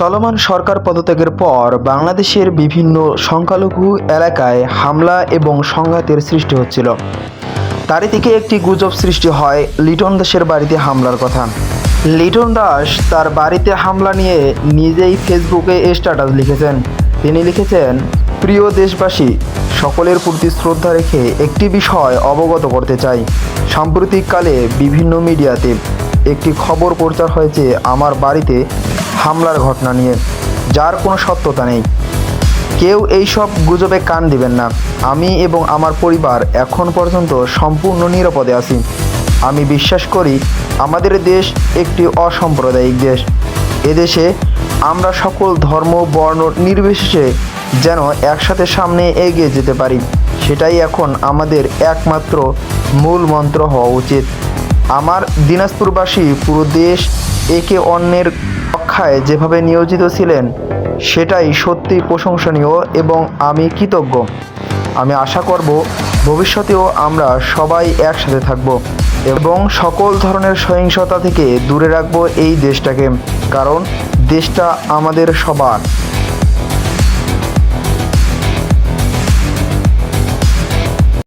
চলমান সরকার পদত্যাগের পর বাংলাদেশের বিভিন্ন সংখ্যালঘু এলাকায় হামলা এবং সংঘাতের সৃষ্টি হচ্ছিল। তারই থেকে একটি গুজব সৃষ্টি হয় লিটন দাসের বাড়িতে হামলার কথা। লিটন দাস তার বাড়িতে হামলা নিয়ে নিজেই ফেসবুকে স্ট্যাটাস লিখেছেন। তিনি লিখেছেন, প্রিয় দেশবাসী, সকলের প্রতি শ্রদ্ধা রেখে একটি বিষয় অবগত করতে চাই। সাম্প্রতিককালে বিভিন্ন মিডিয়াতে একটি খবর প্রচার হয়েছে আমার বাড়িতে হামলার ঘটনা নিয়ে, যার কোনো সত্যতা নেই। কেউ এই সব গুজবে কান দিবেন না। আমি এবং আমার পরিবার এখন পর্যন্ত সম্পূর্ণ নিরাপদে আছি। আমি বিশ্বাস করি, আমাদের দেশ একটি অসাম্প্রদায়িক দেশ। এদেশে আমরা সকল ধর্ম, বর্ণ, নির্বিশেষে যেন একসাথে সামনে এগিয়ে যেতে পারি। সেটাই এখন আমাদের একমাত্র মূল মন্ত্র হওয়া উচিত। আমার দিনাজপুরবাসী পুরো দেশ একে অন্যের রক্ষায় যেভাবে নিয়োজিত ছিলেন, সেটাই সত্যি প্রশংসনীয় এবং আমি কৃতজ্ঞ। আমি আশা করব, ভবিষ্যতেও আমরা সবাই একসাথে থাকব এবং সকল ধরনের সহিংসতা থেকে দূরে রাখব এই দেশটাকে, কারণ দেশটা আমাদের সবার।